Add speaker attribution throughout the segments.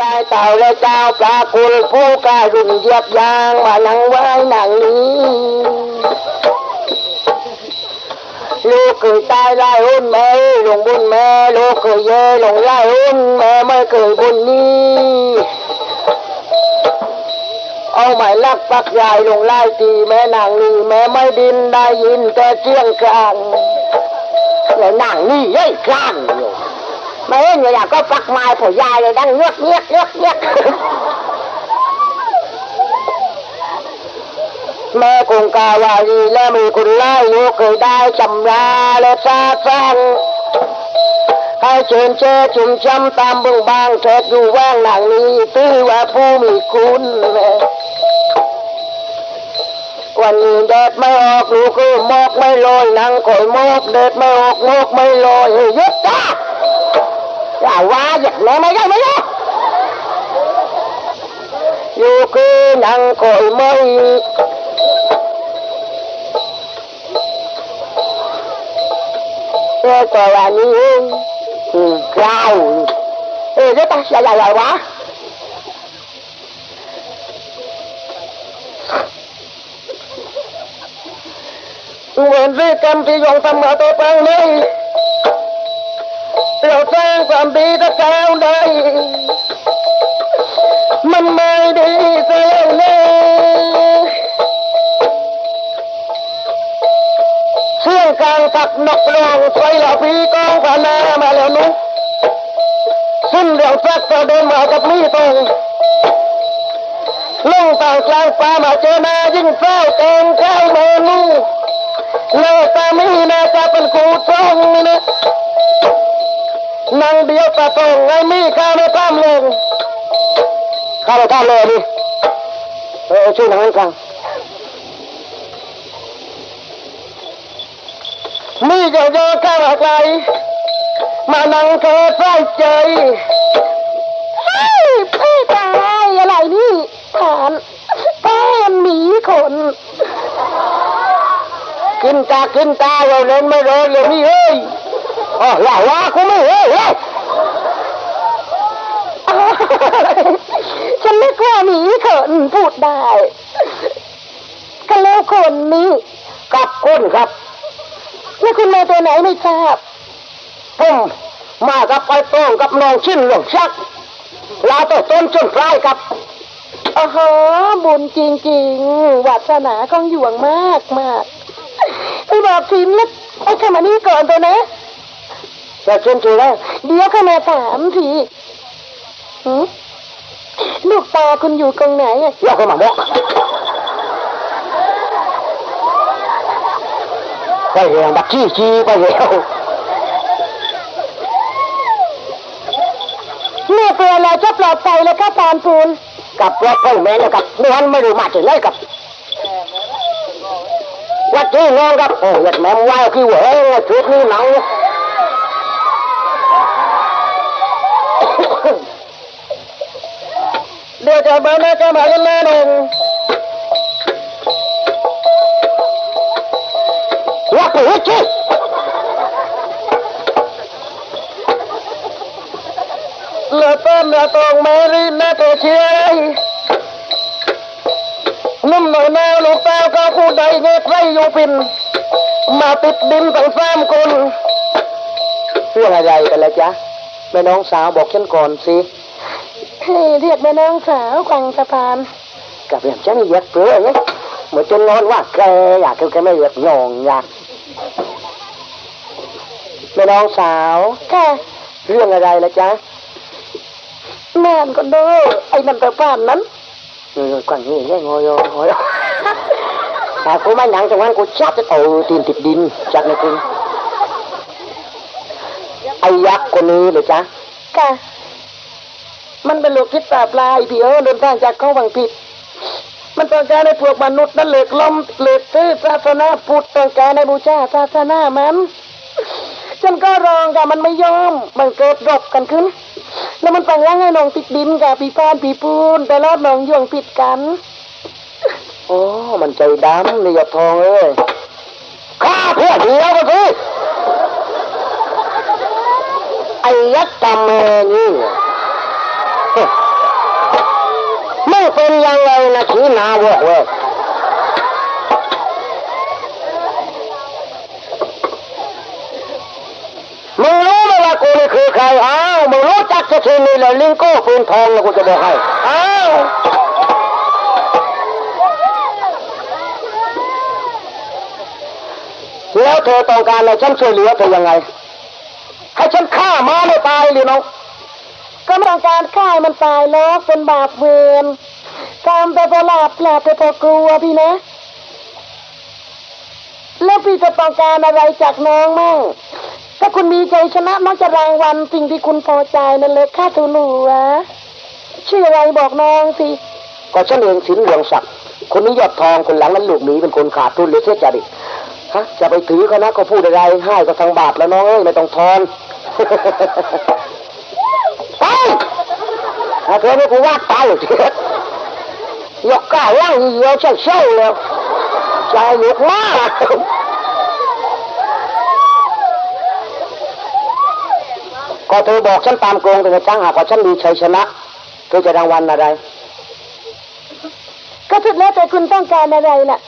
Speaker 1: ตายเต่าและเจ้าปลากุลผู้การุ่นเยียบยางมานังไว้หนังนี้ลูกเคยตายไล่หุ้นแม่หลงบุญแม่ลูกเคยเย่หลงไล่หุ้นแม่ไม่เคยบุญนี้เอาหมายลักปักยายลงไล่ตีแม่นางนี่แม่ไม่ดินได้ยินแต่เสียงกลางแล้วนางนี่เย้ยกลางอยู่ แม่เห็นอยู่อยากก็ปักไม้ผัวยายเลยดังเงือกเงือกเงือกเงือกแม่คงกาวารีและมีคุณไล่ลูกเคยได้จำราและซาฟังให้เชิญเจจุ่มจำตามบึงบางเถิดอยู่ว่างหนังนี้ตื้อว่าผู้มีคุณแม่วันนี้แดดไม่ออกลูกคือหมอกไม่ลอยนังคอยหมอกแดดไม่ออกหมอกไม่ลอยเฮ้ยหยุดาว่าอย่างนี้ไม่ได้ไม่ได้อยู่คือนังคอยไม่เออตัววันนี้อืมกล้าว เราสร้างความดีตะก้าวได้ มันไม่ดีเสียเลยเสียงกลางตักนกร้องไฟละพีกองพนามาแล้วนุสิ้นเรื่องสักก็เดินมากับมีตรงลงต่างกลางป่ามาเจอนายิ่งเศร้าเต็มข้าวเมนูเลตามีนาจะเป็นครูทรงนี่นะ นางเดียวตาตรงไอ้มีข้าวไม่ตามลงข้าวไม่ตามเลยดิเออช่วยนังกันมีเจ้าโยข้าวไกลมานังเธอใส่ใจเฮ้ยพี่ตายอะไรนี่ฐานแป้นหมีขนกินตากินตาเราเล่นไม่รอเลยนี่เฮ้ย อ๋ออย่าว่ากูไม่เฮ้ยเฮ้ยฉันไม่กลัวหมีขนพูดได้ก็แล้วคนนี้กับคนครับ แล้วคุณมาตัวไหนไม่ทราบผมมากับไปโต้งกับน้องชิ้นหลงชักลาตัวต้นจนปลายครับโอ้โหบุญจริงๆวาสนาของหยวงมากมากไปบอกทีมแล้วไอ้ข้ามานี่ก่อนตัวนะ จะเชิญจูแล้วเดี๋ยวข้ามาถามทีหืมลูกตาคุณอยู่ตรงไหนอะอยากเข้ามาบอกไปเรียงบักขี้ขี้ไปเร็วเมื่อเปลี่ยนแล้วจะปลอดภัยแล้วก็ตามปูนกับรถพ่อแม่แล้วกับนวลไม่รู้มาถึงเลยกับวัดที่น้องครับโอ้ยแม่ว่ายขี้หัวชุดนี้หนัง เดี๋ยวจะมาแม่จะมากันแน่นอนว่าไปหัวใจเหลือต้นเหลือตองแม่รีแม่ตัวเชียร์นุ่มหน่อยแนวลูกแต้วก็ผู้ใดเงยไรอยู่ปิน มาติดดินตั้งสามคนเรื่องอะไรกันละจ๊ะ แม่น้องสาวบอกฉันก่อนสิเรียกแม่น้องสาวกวางสะพานกับเรื่องฉันเหยียดเปลือยเนี่ยเหมือนจนงอนว่าแกอยากคือแกไม่เหยียดหยองอยากแม่น้องสาวค่ะเรื่องอะไรละจ๊ะแม่นก็เด้อไอ้นั่นแต่บ้านนั้นเออกว่างนี้แค่งอยงอยแต่กูไม่หนังจังหวะกูจับจะโตตีนติดดินจับในคุณ ไอ้ยักษ์คนนี้เลยจ๊ะค่ะ มันเป็นโลกคิดตาปลายพี่เออเดินทางจากเข้าวังผิด มันต้องการให้พวกมนุษย์นั้นเหล็กล้มเหล็กซื้อศาสนาพุทธต้องการให้บูชาศาสนามันฉันก็รองกับมันไม่ยอม มันเกิดรบกันขึ้น แล้วมันตั้งยังให้น้องติดดินกับปีพานปีปูนแต่รอดน้องย่วงผิดกัน โอ้ มันใจดำนี่หยดทองเอ้ยข้าเพื่อเดียวก็คือไอ้ยักษ์ตำเมนี่งเป็นยังไงนะขี้หนาวกเว้ยมึงรู้ไหมว่ากูนี่คือใครอ้าวมึงรู้จักสักทีนี่เลยลิงโก้ปืนทองนะกูจะบอกให้อ้าวแล้วเธอต้องการอะไรฉันช่วยเหลือเธอยังไง ให้ฉันฆ่าม้าไม่ตายหรือน้อง
Speaker 2: ก็ไม่ต้องการฆ่าให้มันตายแล้วเป็นบาปเวรกรรมไปเพราะหลาบหลาบไปเพราะกลัวพี่นะ แล้วพี่จะต้องการอะไรจากน้องมั่งถ้าคุณมีใจชนะน้องจะรางวัลสิ่งที่คุณพอใจนั่นเลยค่าทูหนูวะชื่ออะไรบอกน้องสิ
Speaker 1: ก็ฉันเองสินเหลืองศักดิ์คนนี้ยอดทองคนหลังนั้นลูกหมีเป็นคนขาดทุนหรือเสียจริต ฮะจะไปถือเขานะก็พูดอะไรให้ก็ทางบาปแล้วน้องเอ้ยไม่ต้องทอนไปถ้าเธอไม่กูว่าตายอยกก้าวล่างเหี่ยวเช่าเช่าแล้วใจหลุดมากก็เธอบอกฉันตามโกงแต่จ้างหากว่าฉันมีชัยชนะเธอจะรางวัลอะไร
Speaker 2: ก็สุดแล้วแต่คุณต้องการอะไรล่ะ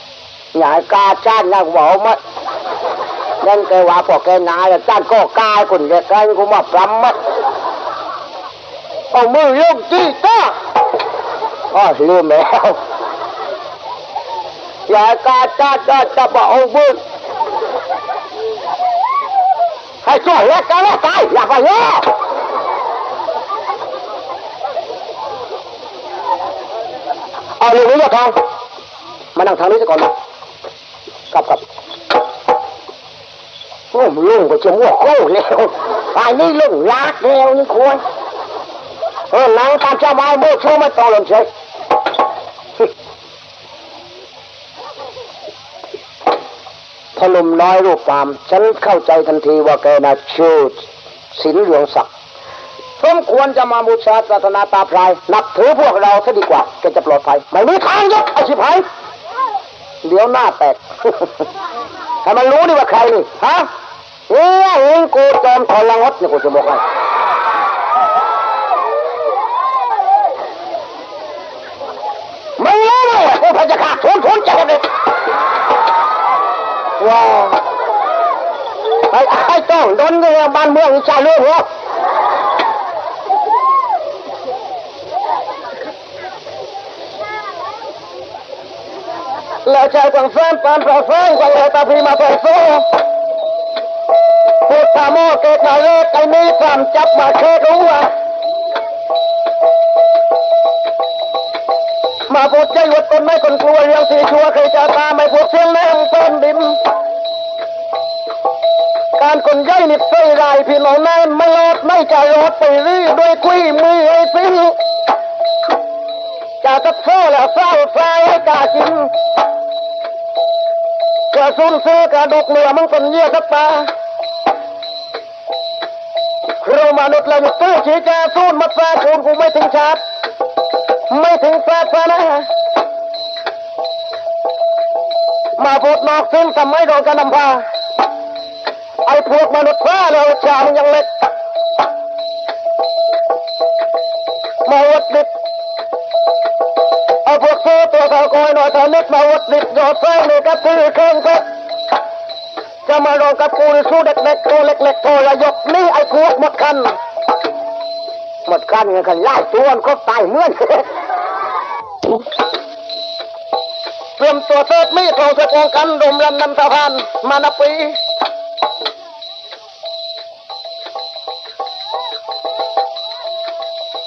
Speaker 1: อย่าให้กาจ้านนะกูบอกมานั่นแกว่าพอแกนายแล้วจ้านก็กล้าคนแกกล้ากูมาปรำมัดเอามือลงจีต้าอ๋อลืมแล้วอย่าให้กาจ้านจ้านจะบอกเอามือให้ช่วยแล้วกันแล้วตายอย่าไปแย่เอาเรื่องนี้อย่าทองมานั่งทางนี้ซะก่อนนะ กลับกลับโอ้มลุงก็จะมั่วโอ้แล้วไอ้นี่ลุงลากแล้วนี่ควรเออนังตามเจ้าไม้โม่ชูไม่ต้องหล่นเฉยพอหนุ่มน้อยรูปตาม ฉันเข้าใจทันทีว่าแกน่ะชื่อสินเหลืองศักดิ์สมควรจะมาบูชาศาสนาตาพรายนับถือพวกเราซะดีกว่าแกจะปลอดภัย ไม่มีทางยกไอชิบหาย เดี๋ยวหน้าแตกให้มันรู้ดิว่าใครนี่ฮะเนี่ยเองกูจอมทรลังดเนี่ยกูจะบอกให้ไม่รู้เลยกูพระจะขาดทุนทุนจะเลยว้าวไอ้ไอ้ต้องโดนเรื่องบ้านเมืองวิชาเรื่องหัวแล้วใจกวางแฟนปานประ เสริฐกวางเลยตาพีมาเปิดโซ่พูดตาโมเกตนาเลกไอ้นี้สามจับมาเชดรู้ว่ามาพูดใจหยุดคนไม่คนกลัวเรื่องสีชัวเคยจะตาไม่พวกเสียงแรงต้นดินการคนย่อยนิดใส่ลายพี่น้องแน่ไม่รอดไม่จะรอดไปรีด้วยกุยมือไอ้สิ้นจะตัดโซ่แล้วเศร้าใส่ให้กากิน กระสุนซื้อกระดกเหนือมันคนเยี่ยกับตาเรามนุษย์เราตื้อชี้แจสู้มาแฟคูณกูไม่ถึงชาติไม่ถึงแฟซะนะมาพูดนอกซึ่งทำไมโดนกันนำพาไอ้พวกมนุษย์คว้าเราชามันยังเล็กมาวัดดิบ พวกซื้อตัวเขาคอยหน่อยเธอนึกมาวัดดิบยอดแซงเลยกับซื้อเครื่องก็จะมารองกับกูสู้เด็กๆตัวเล็กๆตัวละยกนี่ไอ้พวกหมดคันหมดคันเงินกันไล่ตัวมันก็ตายเหมือนเตรียมตัวเทิดมีดเราจะป้องกันรมลำนำสะพานมานับปี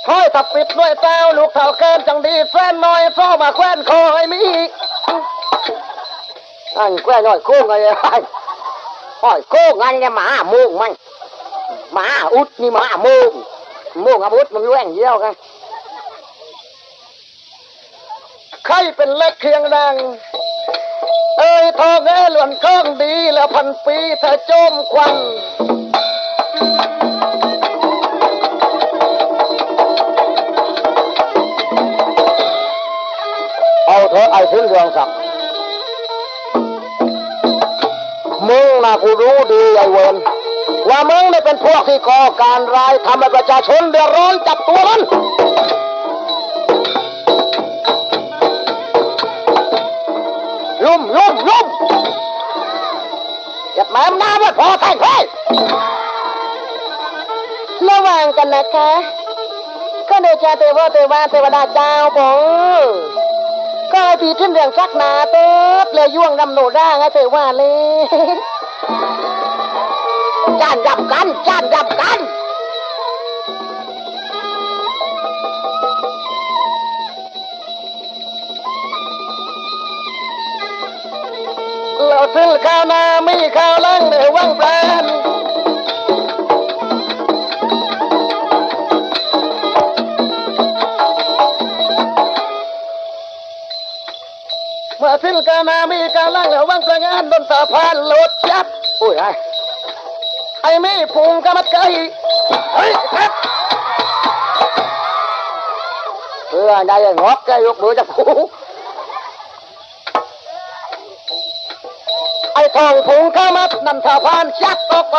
Speaker 1: ห้อยตับปิดด้วยแต้วลูกเท่าแก้นจังดีแฟนน้อยซ้อมาแควนคอให้มีอันแควนน้อยโค้งไงไอ้ห้อยโค้งงันเนี่ยหมาโมุงมันหมาอุดนี่หมาโมุงโมุงกับอุดมันแย่งเยี่ยวกันใครเป็นเล็กเคียงดังเอ้ยทองเอ้ยหลวนเครื่องดีแล้วพันปีเธอโจมควันายสิ้นเรื่องสักมึงนะกูรู้ดีไอ้เวรว่ามึงได้เป็นพวกที่ก่อการร้ายทำให้ประชาชนเดือดร้อนจับตัวมันลุ่มลุ่มลุ่มจับแม่นาำไม่พอแทงเฮ้ย
Speaker 2: ระวังกันนะคะก็เดชาเทวะเทวาเทวดาเจ้าผม ก็ให้ผีขึ้นเรื่องซักหนาเต๊ดเลยย่วงนำโนร่างให้เทว่าเลย
Speaker 1: จ้านดับกันจ้านดับกัน
Speaker 2: เราซื้อข้าวหนาไม่ข้าวล่างเดือว่างปราน เมื่อสิ้นกานามีการล่างเหลือว่างประงานบนสะพานโหลดยับ
Speaker 1: อุ้ยไอ้
Speaker 2: ไอ้มีพุงกะมัดไก่เฮ้ยครับ
Speaker 1: เพื่อได้งอกแกยกมือจะผู
Speaker 2: ไอ้ทองพุงกะมัดนำสะพานยับออกไป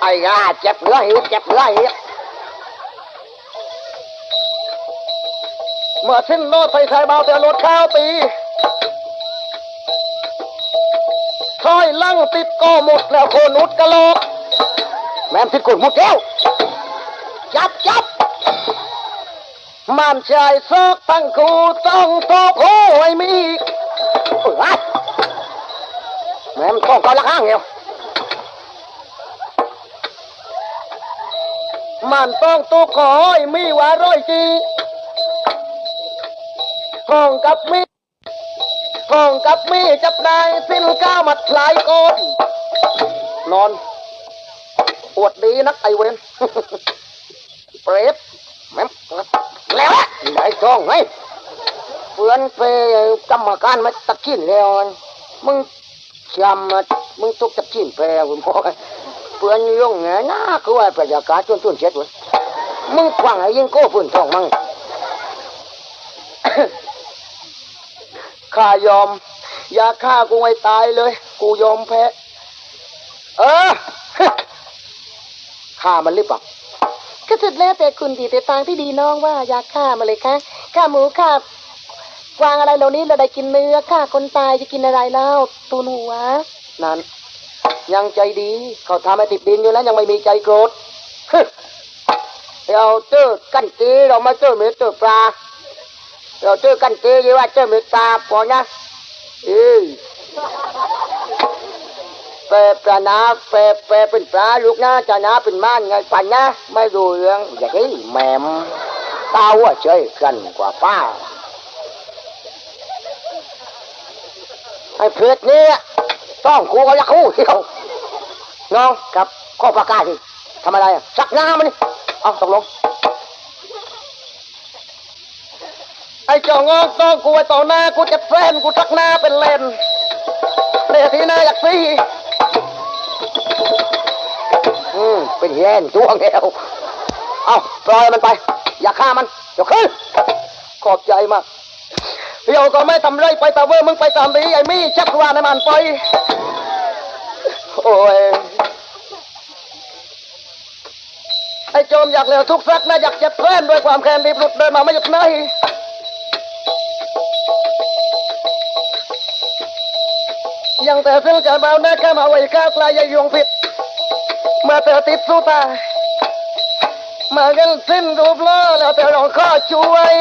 Speaker 1: ไอ้งาเจ็บเหลือหิวเจ็บเหลือหิว
Speaker 2: เมื่อสิ้นโลดไปใส่เบาแต่รถข้าวตีถอยลั่งติดก็หมดแล้วโคนุดกะโลก
Speaker 1: แม่มที่กุดมุดเดียวจับจับ
Speaker 2: มันชายซอกตั้งคูต้องโตโอ้ยมี
Speaker 1: อุ้ยไอ้แม่มต้องกาละข้างเดียว
Speaker 2: มันต้องตุกขอยมีว่าร้อยจี ห้องกับมีห้องกับมีจับนายสิ้นก้าวมัดหลายคน
Speaker 1: นอนปวดดีนักไอเวนเปรตแม่มแล้วอะไหนท้องไงเพื่อนไปกรรมการมาตัดชิ้นแล้วมึงจำมามึงตุกตัดชิ้นไปคุณพ่อเพื่อนย่งไงนะคือว่าประชาการจนจนเช็ดว้ยมึงขวางไอ้ยิงโก้ฝุ่นท้องมึง
Speaker 2: ข้ายอม อย่าฆ่ากูให้ตายเลย กูยอมแพ้
Speaker 1: เออฆ่ามันหรือเปล่า
Speaker 2: ก็สุดแล้วแต่คุณดีแต่ทางที่ดีน้องว่าอยากฆ่ามาเลยคะฆ่าหมูฆ่ากวางอะไรเหล่านี้เราได้กินเนื้อฆ่าคนตายจะกินอะไรแล้วตูนหัว
Speaker 1: นั่นยังใจดี เขาทำให้ติดดินอยู่แล้วยังไม่มีใจโกรธเราเจอกันเจเรามาเจอเม็ดเจอปลา เราเจอกันเจยี่ว่าเจอเม็ดปลาพอนะเอ้ยแปรปลานาแปรแปรเป็นปลาลูกนะจะนาเป็นม่านไงปันนะ ไม่รู้เรื่องอย่างนี้แหมมตาว่าเฉยกันกว่าป้าไอ้เพชรนี่ต้องกูก็อยากรู้เดียวน้องครับข้อประกาศสิทำอะไรสักน้ามันนี่เอาตกลง
Speaker 2: ไอ้เจ้างอกต้องกูไว้ต่อหน้ากูจะแฟนกูทักหน้าเป็นเลนเดทีหน้าอยากซี
Speaker 1: อืมเป็นเย็นจ้วงแล้วเอาปล่อยมันไป อย่าฆ่ามันเดี๋ยวขึ้น
Speaker 2: ขอบใจมากเดี๋ยวก็ไม่ทำไรไปตาเวอร์มึงไปตามดีไอ้มี่ชักวานในมันไปโอ้ยไอ้โจมอยากเหลวทุกสักนะอยากเจ็บแค้นด้วยความแค้นรีบหลุดเดินมาไม่หยุดไหน ยังแต่ซึ่งจะเบาหน้าข้ามาไว้ข้าวกลายยงผิดมื่อเธอติดสู้ตา มากันสิ้นรูปล้อแล้วแต่เราข้อช่วย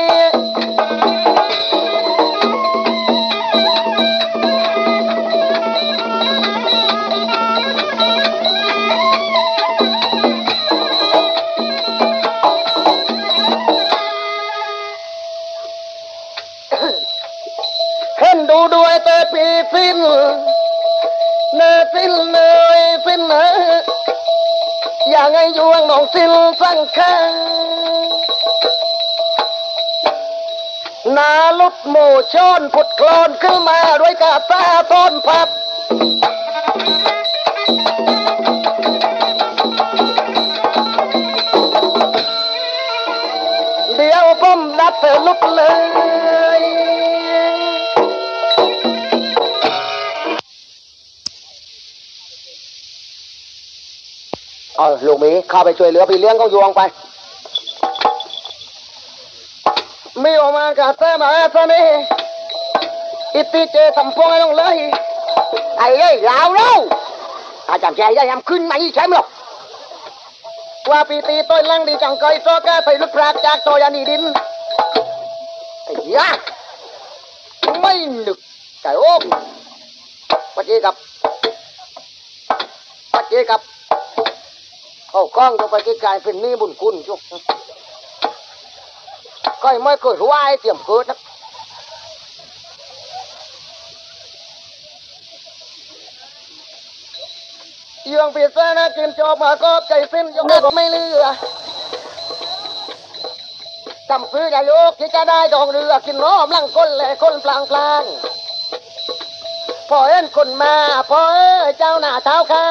Speaker 2: เห็นดูด้วยแต่ปีสิ้น ไงยวงหนองสิ้นสังขารนาลุดหมู่ชนผุดคลนขึ้นมาด้วยกาตาต้นพับ ลูก
Speaker 1: หมีเข้าไปช่วยเหลือพี่เลี้ยงเขายวงไป
Speaker 2: มีออกมากาแตมาซะนี่
Speaker 1: อิติเจทำพวงให้ลงเลยไอ้เอ้ยลาวเราอาจารย์ใจได้ยำขึ้นมาอีใช่ไหมหรอกว่าปีตีต้นลังดีจังก้อยโซก้าไปลุกพรากจากโซยานีดินไอ้ยาไม่นึกแต่โอ้ปัจเจกับปัจเจกับ เข้ากล้องตัวปัจเจกายเป็นหนี่บุญคุณจุกก้อยไม่เคยรู้ว่าไอ้เตรียมเกิดนะยังปีศาจกินจอบมาก็ใจสิ้นยกก็ไม่เหลือจำซื้อยายกที่จะได้ดองเรือกินล้อมลังก้นแหล่คนพลางพลางพอเอ็นคนมาพอเอ้เจ้าหน้าเท้าเขา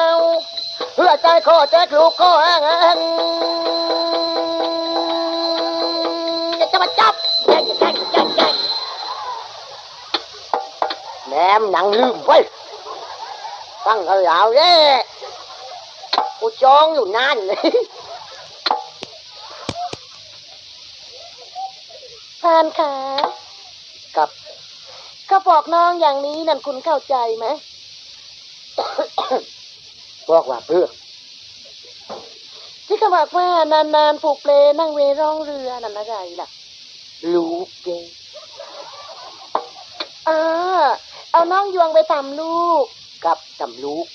Speaker 1: เพื่อใจคอแจกลูกก็แห้งแห้งอยากจะมาจับแย่งแย่งแย่งแย่งแหนมหนังลืมไว้ยตั้งเขายาวเย่กูจองอยู่นานเลย
Speaker 2: พานขา
Speaker 1: กับ
Speaker 2: ก็บอกน้องอย่างนี้นั่นคุณเข้าใจไหม
Speaker 1: บอกว่าเพื่อ
Speaker 2: ที่เขาบอกว่านานๆผูกเปลนั่งเวร่องเรือนั่นอะไรล่ะ
Speaker 1: ลูกเก
Speaker 2: อ่าเอาน้องยวงไปทำลูก
Speaker 1: กับจำลูก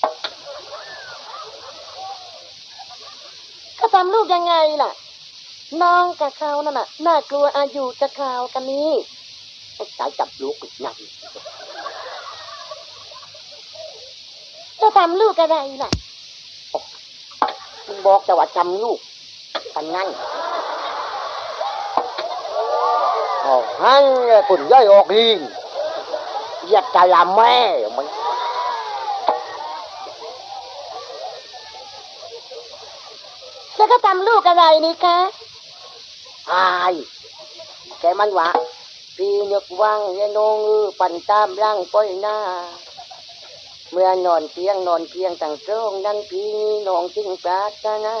Speaker 2: ก็ทำลูกยังไงล่ะ น้องกับเขานั่นน่ะ น่ากลัวอายุจะคราวกันนี้
Speaker 1: ไอ้สายจับลูกอีกนั่น
Speaker 2: จะทำลูกอะไรล่ะ
Speaker 1: มึงบอกจะว่าจำลูกกันนั่นอ๋อฮั่นคุณย่อยออกลิงอยากจะลาแม่มัน
Speaker 2: แล้วก็ทำลูกอะไรนี่คะ
Speaker 1: อายแกมันวะพี่นึกว่างยนงอือปั่นตามร่างป้อยหน้า เมื่อนอนเตียงนอนเตียงต่างโจงนั้นพี่นองจึงปรารถนา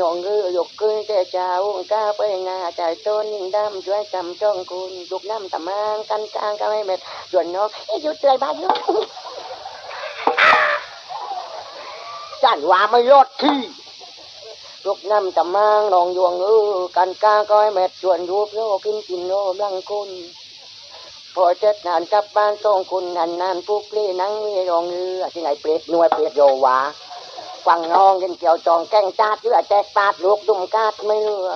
Speaker 1: นองเรือยกขึ้นแต่เจ้าก้าไปนาใจต้นยิ่งดำช่วยจำจ้องคุณยกน้ำตะมางกันกลางก็ไม่เม็ดส่วนนกเอ้ยหยุดเลยบ้านยุดจันว่าไม่ยอดที่ยกน้ำตะมางนองยวงเออกันกลางก็ไม่เม็ดส่วนรูปโลกินกินโลบลังคุณ พอเจ็ดนานกลับบ้านต้องคุณนานนานปุ๊บเล่นังมีรองเรือที่ไหนเปรตหน่วยเปรตโยวาฟังน้องกันเกี่ยวจองแก้งจาดเรือแจกปาดลูกดุมกาดไม่เรือ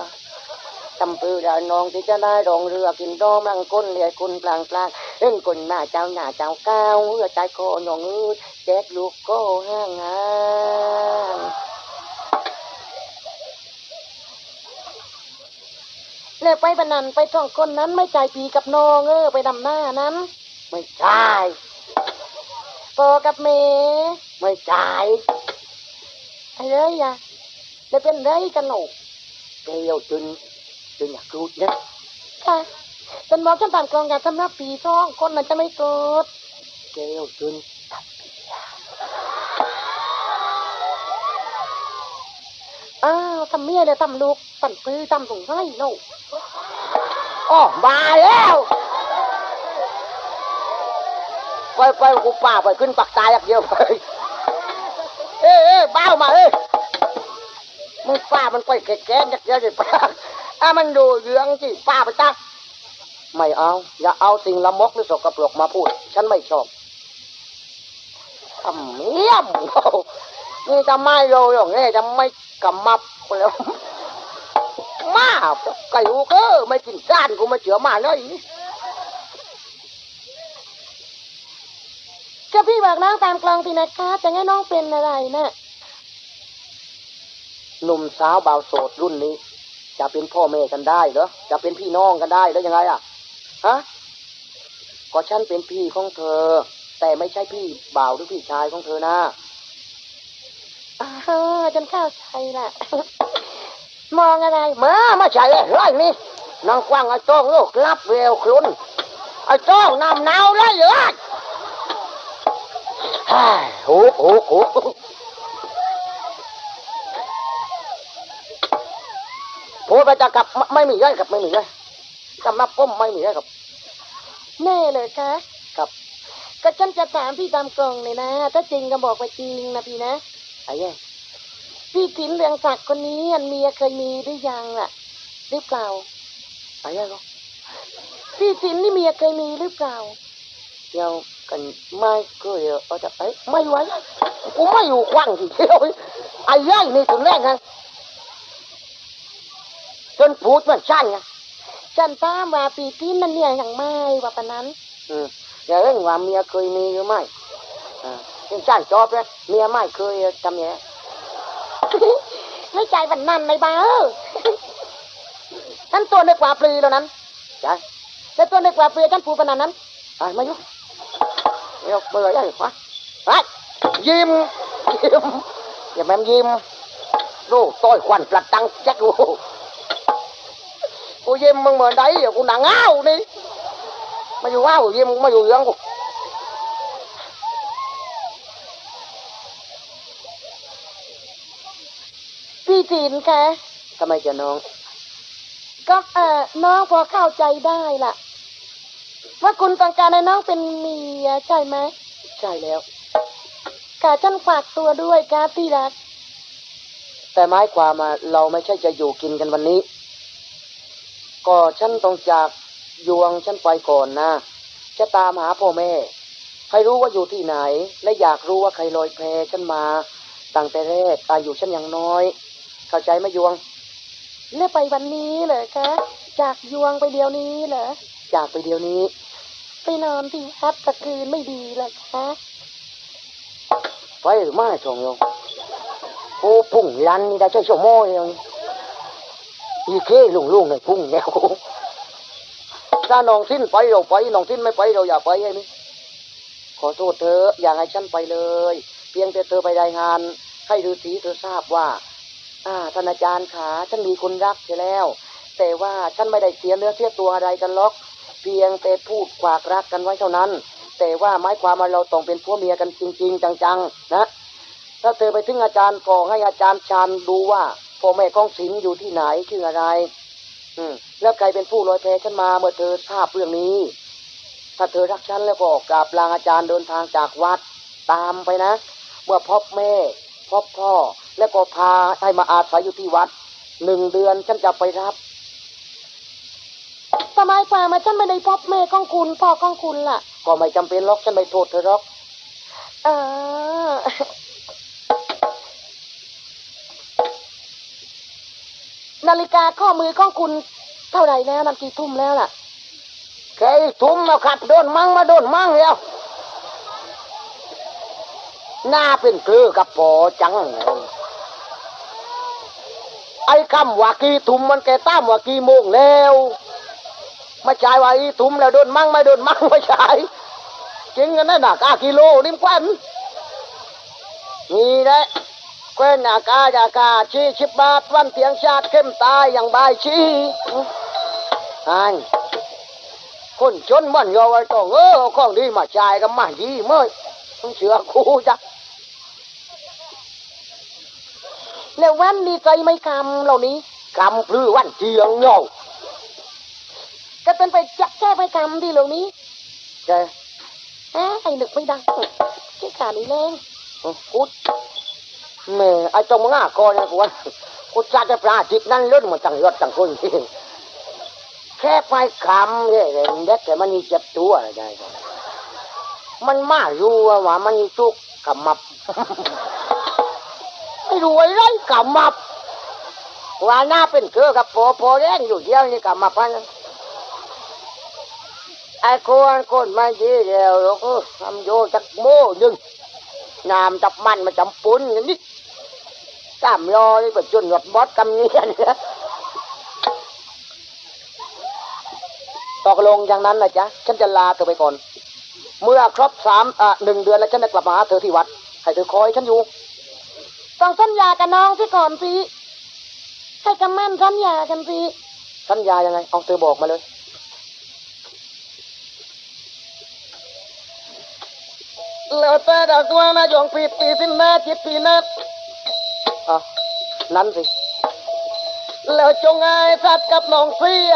Speaker 1: ตำปือดาน้องที่จะได้รองเรือกินดอมลังก้นเลียคุณปลางปลางเล่นคนหน้าเจ้าหน้าเจ้าก้าวเรือใจคอน้องเอืดแจกลูกก็ห้างห้าง
Speaker 2: แล้วไปบันนันไปท่องคนนั้นไม่ใจปีกับน้องเออไปดำหน้านั้น
Speaker 1: ไม่ใช่
Speaker 2: ปอกับเม
Speaker 1: ไม่ใช่
Speaker 2: ไอ้เอ้ยอะแล้วเป็นไรกันหนู
Speaker 1: เกลียวจนจนอยากรู้นะ
Speaker 2: ค่ะฉันบอกฉันตามกองการสำนับปีท่องคนมันจะไม่โกรธ
Speaker 1: เกลียวจน
Speaker 2: อ้าว ทำเมียเลยทำลูกปั่นปื้อทำสงสัยหนู
Speaker 1: อ๋อมาแล้วไปไปกูป่าไปขึ้นปักตายอย่างเดียวไปเอ้เอ้บ้าวมาเอ้มึงป้ามันไปแก่แก่อย่างเดียวเลยป้าอะมันดูเรื่องที่ป้าไปตักไม่เอา อย่าเอาสิ่งละมกหรือสกปรกมาพูด ฉันไม่ชอบทำเมียมเขา นี่จะไม่โรยอย่างนี้จะไม่กำมับแล้วมาไก่อูเกอไม่กินก้านกูมาเจือมาเลย
Speaker 2: ก็พี่บอกน้องตามกลองสินะคะจะให้น้องเป็นอะไรนะ
Speaker 1: หนุ่มสาวบ่าวโสดรุ่นนี้ จะเป็นพ่อแม่กันได้เหรอจะเป็นพี่น้องกันได้แล้วยังไงอะฮะก็ฉันเป็นพี่ของเธอ แต่ไม่ใช่พี่บ่าวหรือพี่ชายของเธอนะ
Speaker 2: อ้าวจนเข้าใจละ มองอะไร
Speaker 1: มามาใช่เลยไรนี่นางกว้างไอ้จ้องลูกรับเววคลุนไอ้จ้องนำหนาวเลยเหรอเฮ้ยโหโหโหพูดไปจะกลับไม่ไม่มีเลยครับไม่มีเลยกำนับก้มไม่มีเลยครับ
Speaker 2: แน่เลยคะ
Speaker 1: ครับ
Speaker 2: ก็ฉันจะถามพี่ตามกล่องเลยนะ ถ้าจริงก็บอกว่าจริงนะพี่นะ
Speaker 1: ไอ้แย่
Speaker 2: พี่ถิ่นเรืองศักดิ์คนนี้อันเมียเคยมีหรือยังล่ะหรือเปล่า
Speaker 1: ไอ้แย่ก็
Speaker 2: พี่ถิ่นนี่เมียเคยมีหรือเปล่า
Speaker 1: เดียวกันไม่เคยเอาจากไอ้ไม่ไหวกูไม่อยู่ควังทีเดียวไอ้แย่นี่ถึงแรกไงจนพูดมันสั้นไง
Speaker 2: ฉันทราบว่าปีที่นั่นเนี่ยอย่างไม่ว่าปานนั้น
Speaker 1: อืมอย่าเร่งว่าเมียเคยมีหรือไม่อ่า เป็นสั้นจอบเลยเมียไม่เคยทำอย่างนี้
Speaker 2: ไม่ใจวันนั้นเลยบ้าเออฉันตัวในกว่าปลือแล้วนั้น
Speaker 1: ใช่
Speaker 2: แล้วตัวในกว่าปลือฉันผูปานนั้น
Speaker 1: ไอ้มายุ่งเดี๋ยวเบื่อยังไงวะไอ้ยิ้มยิ้มอย่าแม่มยิ้มดูต้อยควันปลัดตังแจ็คกูกูยิ้มมึงเหมือนไดเดี๋ยวกูหนังอ้าวนี่มาอยู่อ้าวยิ้มมาอยู่เรื่องกู
Speaker 2: พี่ถินคะ
Speaker 1: ทำไมจะน้อง
Speaker 2: ก็เออน้องพอเข้าใจได้ล่ะ ว่าคุณต้องการให้น้องเป็นเมียใช่ไหม
Speaker 1: ใช่แล้ว
Speaker 2: กาฉันฝากตัวด้วยกาที่รัก
Speaker 1: แต่หมายความมาเราไม่ใช่จะอยู่กินกันวันนี้ ก็ฉันต้องจากยวงฉันไปก่อนนะจะตามหาพ่อแม่ ใครรู้ว่าอยู่ที่ไหน และอยากรู้ว่าใครลอยแพฉันมา ตั้งแต่แรกอายุฉันยังน้อย เข้าใจไหมยวง
Speaker 2: แล้วไปวันนี้เหรอคะ จากยวงไปเดียวนี้เหรอ
Speaker 1: จากไปเดียวนี้
Speaker 2: ไปนอนที่ฮัทตะคืนไม่ดีเหรอคะ
Speaker 1: ไปหรือไม่ชงโยงโอ้พุ่งยันนี่ได้ใช่ชั่วโมงเดียวนี่อีเคลุงลุงเลยพุ่งแล้วถ้าน้องสิ้นไปเราไปน้องสิ้นไม่ไปเราอย่าไปไอ้นี่ขอโทษเธอะอย่าให้ฉันไปเลย เพียงแต่เธอไปรายงาน ให้ฤาษีเธอทราบว่า อ่าท่านอาจารย์ขาฉันมีคนรักใช่แล้ว แต่ว่าฉันไม่ได้เสียเนื้อเสียตัวอะไรกันหรอก เพียงแต่พูดกวากรักกันไว้เท่านั้น แต่ว่าหมายความว่าเราต้องเป็นผัวเมียกันจริง ๆ จังๆนะถ้าเธอไปถึงอาจารย์ก็ให้อาจารย์ชานดูว่าพ่อแม่กองศิลอยู่ที่ไหนชื่ออะไร อืม แล้วใครเป็นผู้ลอยแพฉันมาเมื่อเธอทราบเรื่องนี้ ถ้าเธอรักฉันแล้วก็กราบลาอาจารย์เดินทางจากวัดตามไปนะ เมื่อพบแม่ พบพ่อ แล้วก็พาให้มาอาศัยอยู่ที่วัดหนึ่งเดือนฉันจะไปรับ
Speaker 2: สมัยกว่ามาฉันไม่ได้พบแม่ของคุณพ่อของคุณล่ะ
Speaker 1: ก็ไม่จำเป็นหรอกฉันไม่โทษเธอหรอก
Speaker 2: อ่านาฬิกาข้อมือของคุณ เท่าไหร่แล้วนันกี่ทุ่มแล้วล่ะ
Speaker 1: แค่ทุ่มมาขัดโดนมั่งมาโดนมั่งแล้ว หน้าเป็นเกลือกับปอจัง ไอ้คำว่ากี่ทุ่มมันแกตามว่ากี่โมงแล้วไม่ใช่ว่าอีทุ่มแล้วโดนมั่งไม่โดนมั่งไม่ใช่จริงกันนะหนักอากิโลนี่มควันนี่แหละแควนอากาจากาชีชิบบาทวันเตียงชาติเข้มตายอย่างบายชีอันคนจนมันยอไว้ต้องเออของดีมาจ่ายกันมาดีเมื่อต้องเชื่อครูจ้ะ
Speaker 2: แล้ววันดีใจไหม่คำเหล่านี้
Speaker 1: กำพลือวันเจียงเงา
Speaker 2: ก็เป็นไปจะแก้ไหม่คำดีเหล่านี้
Speaker 1: แก
Speaker 2: อ้าไอ้นึกไม่ดังแค่ขานี้แรง
Speaker 1: กูแม่ไอ้จงมึงอะก่อนนะกูว่ากูจะจะปลาจิตนั่นเลื่อนมาจังยอดจังคนที่แค่ไปคำเนี่ยเด็กแต่มันมีเจ็บตัวอะไรได้ก็มันมาอยู่ว่ามันมีทุกข์กำมับ ไม่รู้อะไรกำมับว่าหน้าเป็นเกลือกับโปโปแดงอยู่เดียวนี่กำมับพันไอ้คนคนไม่ดีเดียวหรอกเออทำโยจักโม่หนึ่งน้ำจับมันมาจำปุนนี้กล้ามยอนี่ก็จนหยดบอสกำเนียนตกลงอย่างนั้นนะจ๊ะ ฉันจะลาเธอไปก่อน เมื่อครบสามอะหนึ่งเดือนแล้วฉันจะกลับมาหาเธอที่วัด ให้เธอคอยฉันอยู่
Speaker 2: ต้องสัญญากับน้องสิก่อนสิให้กำมั่นสัญญากันสิ
Speaker 1: สัญญายังไง เอาเธอบอกมาเลย แล้วแต่ดาวตัวนะยองปีปีสินนาจิตปีนัดอะนั้นสิ แล้วจงไงสัตว์กับน้องเสีย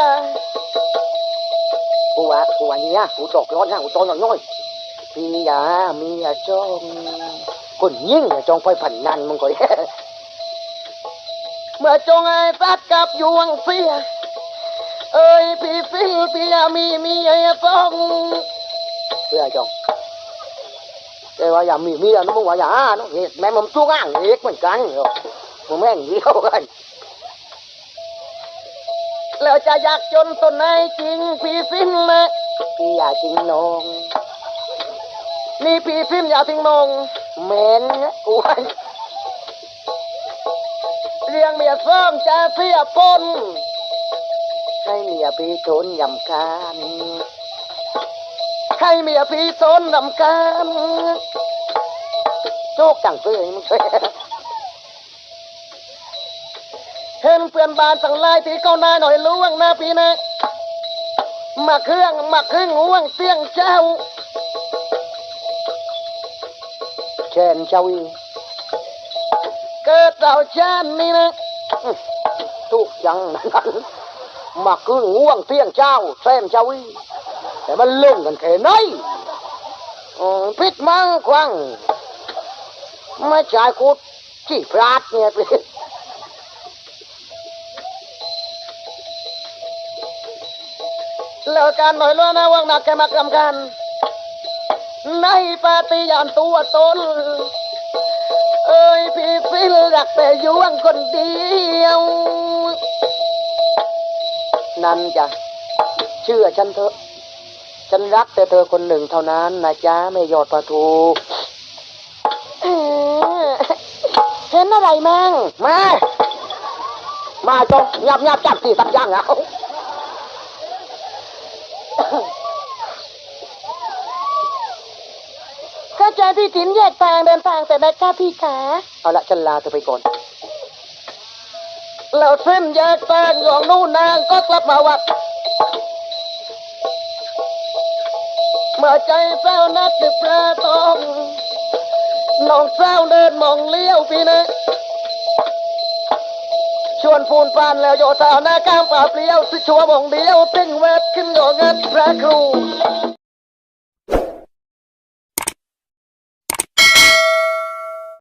Speaker 1: กูว่ากูว่าเนี่ยกูจอกร้อนนะกูตอนน้อยๆพี่ยามีอาจอง คนยิ่งจองไปผันนันมึงก่อน
Speaker 2: เมื่อจงไอ้ซัดกับยวงเสีย เอ้ยพี่ฟิลพี่ยามีมีไอ้ฟอง
Speaker 1: เพื่อจองแต่ว่าอย่ามีมีนะมึงว่าอย่าเนาะนี่แม่มึงช่วงอ่างเอกเหมือนกันเหรอมึงแม่งเดียวกัน
Speaker 2: แล้วจะอยากจนตนไหนจริงพี่ฟิลนะ
Speaker 1: พี่อยากจริงน้อง
Speaker 2: นี่พี่ฟิลอย่าทิ้งนง
Speaker 1: เหม็นอ้วน
Speaker 2: เรียงเมียซ่องจะเสียปน
Speaker 1: ให้เมียพี่ทนยำการ
Speaker 2: ให้เมียพี่สนนำกัน
Speaker 1: โจกจังเลยมึงเคย
Speaker 2: เห็นเพื่อนบ้านทั้งหลายที่เขาหน้าหน่อยล่วงหน้าพี่นะมาเครื่องมาเครึ่องห่วงเสียงเจ้า
Speaker 1: เชนเจ้าอี
Speaker 2: เกิดเราชาตินี้นะ
Speaker 1: ทุกอย่างนั้นมาคือง่วงเตี้ยงเจ้าแซมเจ้าอีแต่มันเล่นกันแค่ไหนพิษมังควังไม่ใช่กูที่พลาดเนี่ยพี่
Speaker 2: แล้วการหน่อยล่วงหน้าว่างหนักแกมากรำกัน ในปาฏิยานตัวตน เอ้ยพี่ฟิลรักแต่ยวงคนเดียว
Speaker 1: นั่นจ้ะเชื่อฉันเถอะ ฉันรักแต่เธอคนหนึ่งเท่านั้นนะจ๊ะไม่ยอดปลาทู
Speaker 2: เออเห็นอะไรมั่ง
Speaker 1: มา มาจงยับยับจับสี่สักอย่างเอา
Speaker 2: เข้าใจพี่ถินแยกทางเดินทางแต่ได้กล้าพี่ขา
Speaker 1: เอาละฉันลาเธอไปก่อน
Speaker 2: แล้วเส้นแยกทางของนู่นนางก็กลับมาวัดเมื่อใจเศร้านัดติดปลาตองน้องเศร้าเดินมองเลี้ยวพี่นะชวนพูนปานแล้วโยธาหน้าก้ามป่าเปลี่ยวสิชัวมองเดียวติ้งเวทขึ้นโยงัดพระครู